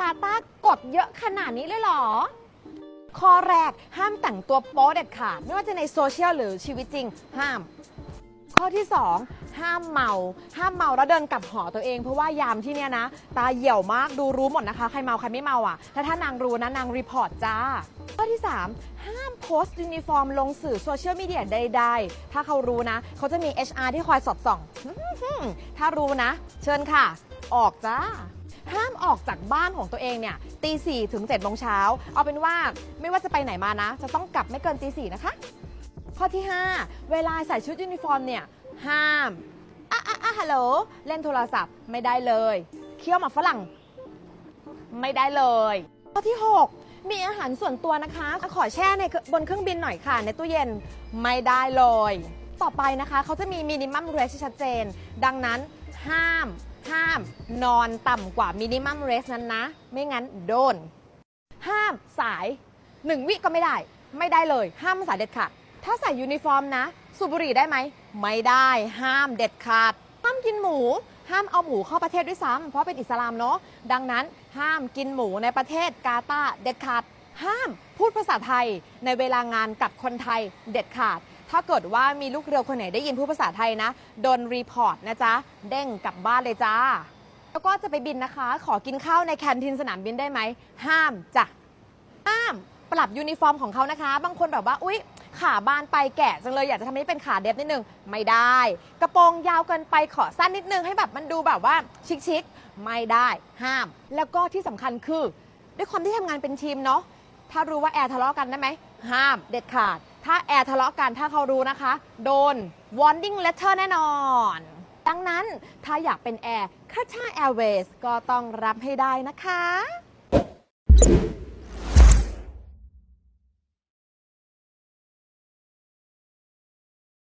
กาตากดเยอะขนาดนี้เลยเหรอ ข้อแรกห้ามแต่งตัวโป๊เด็ดขาด ไม่ว่าจะในโซเชียลหรือชีวิตจริง ห้าม ข้อที่ 2 ห้ามเมา ห้ามเมาแล้วเดินกลับหอตัวเอง เพราะว่ายามที่เนี่ยนะ ตาเหี่ยวมากดูรู้หมดนะคะ ใครเมาใครไม่เมาอะถ้าถ้านางรู้นะนางรีพอร์ตจ้า ข้อที่ 3 ห้ามโพสต์ยูนิฟอร์มลงสื่อโซเชียลมีเดียใดๆ ถ้าเขารู้นะ เขาจะมี HR ที่คอยสอดส่อง ถ้ารู้นะ เชิญค่ะ ออกจ้า ห้ามออกจากบ้านของตัวเองเนี่ยตีสี่ถึง7จ็ดโมงเช้าเอาเป็นว่าไม่ว่าจะไปไหนมานะ จะต้องกลับไม่เกินตีสี่นะคะ ข้อที่ 5 เวลาใส่ชุดยูนิฟอร์มเนี่ยห้ามอะอะอะฮัลโหลเล่นโทรศัพท์ไม่ได้เลยเคี่ยวหมากฝรั่ง ไม่ได้เลย ข้อที่ 6 มีอาหารส่วนตัวนะคะ ขอแช่ในบนเครื่องบินหน่อยค่ะ ในตู้เย็นไม่ได้เลย ต่อไปนะคะเขาจะมีมินิมัมเรสที่ชัดเจน ดังนั้นห้าม ห้ามนอนต่ำกว่ามินิมัมเรสนั้นนะ ไม่งั้นโดน ห้ามสาย1วิก็ไม่ได้ ไม่ได้เลย ห้ามสายเด็ดขาด ถ้าใส่ยูนิฟอร์มนะ สูบบุหรี่ได้ไหม ไม่ได้ ห้ามเด็ดขาด ห้ามกินหมู ห้ามเอาหมูเข้าประเทศด้วยซ้ำเพราะเป็นอิสลามเนาะ ดังนั้นห้ามกินหมูในประเทศกาตาเด็ดขาด ห้ามพูดภาษาไทยในเวลางานกับคนไทยเด็ดขาด ถ้าเกิดว่ามีลูกเรือคนไหนได้ยินพูดภาษาไทยนะโดนรีพอร์ตนะจ๊ะ เด้งกลับบ้านเลยจ้า แล้วก็จะไปบินนะคะ ขอกินข้าวในแคนทีนสนามบินได้ไหม ห้ามจ้ะ ห้าม ปรับยูนิฟอร์มของเขานะคะ บางคนแบบว่า อุ๊ย ขาบานไปแกะจังเลย อยากจะทำให้เป็นขาเดฟนิดนึง ไม่ได้ กระโปรงยาวเกินไปขอสั้นนิดนึงให้แบบมันดูแบบว่าชิคๆ ไม่ได้ ห้าม แล้วก็ที่สำคัญคือ ด้วยความที่ทำงานเป็นทีมเนาะ ถ้ารู้ว่าแอร์ทะเลาะกันได้ไหม ห้าม เด็ดขาดถ้าแอร์ทะเลาะกันถ้าเขารู้นะคะ โดน warning letter แน่นอน ดังนั้นถ้าอยากเป็นแอร์ค่าชาแอร์เวสก็ต้องรับให้ได้นะคะ